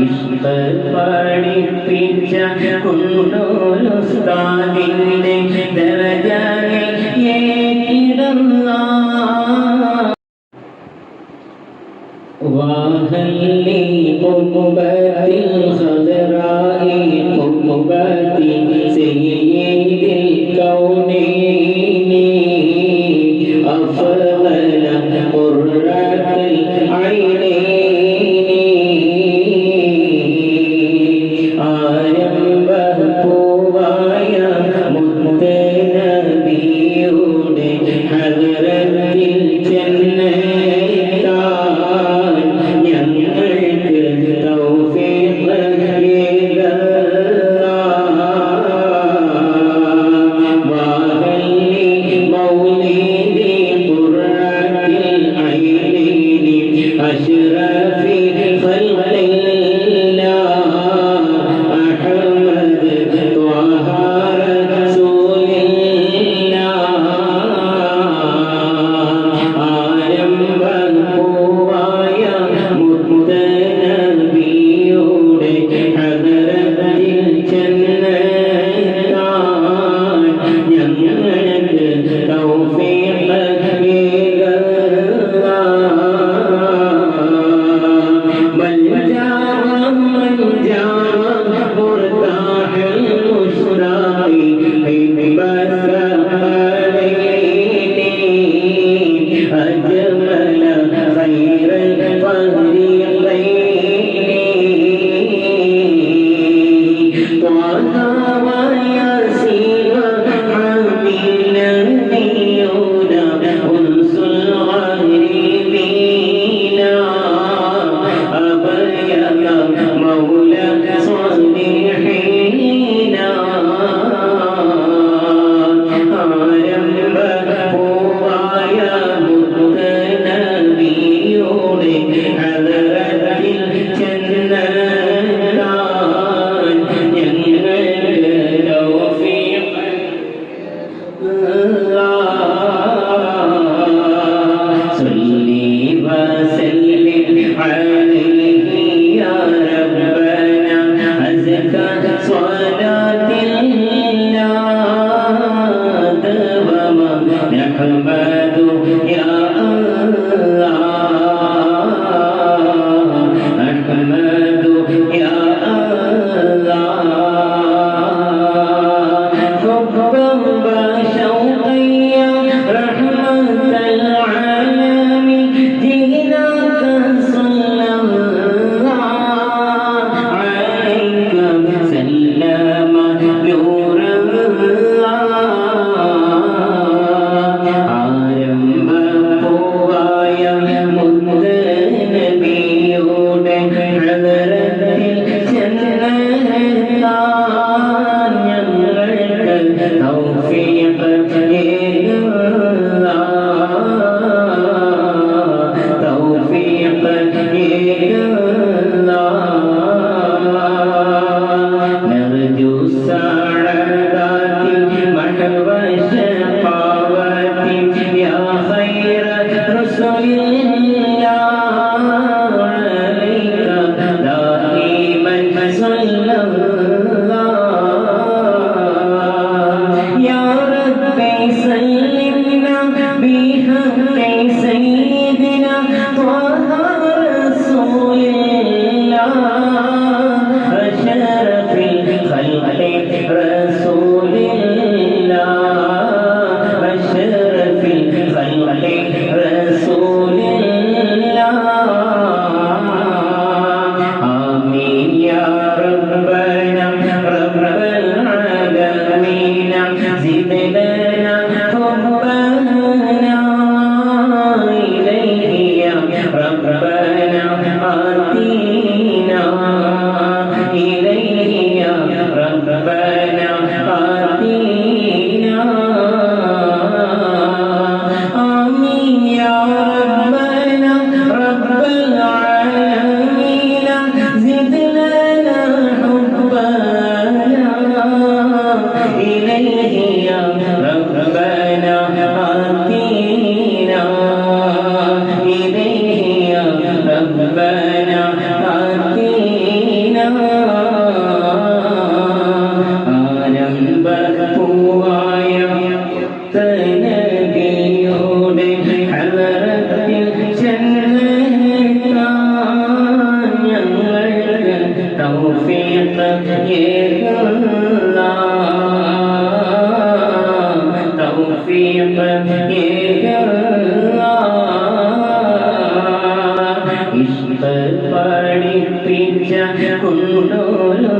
ഇഷ്ട് പഠിപ്പിച്ച കുണ്ടോലുസ്താദിന്റെ ദരജാനിൽ ഏറ്റിടുന്ന വാഹല്ലി കൊമ്പത്തിൽ ഹദറായി കൊമ്പത്തിൽ പൂവായ മുത്തേ നബിയുടെ ഹദരത്തിൽ ചെന്നെത്താൻ ഞങ്ങൾക്ക് തൗഫീഖ് അശ്ര sim. പഠിപ്പിച്ച കുണ്ടോലുസ്താദിന്റെ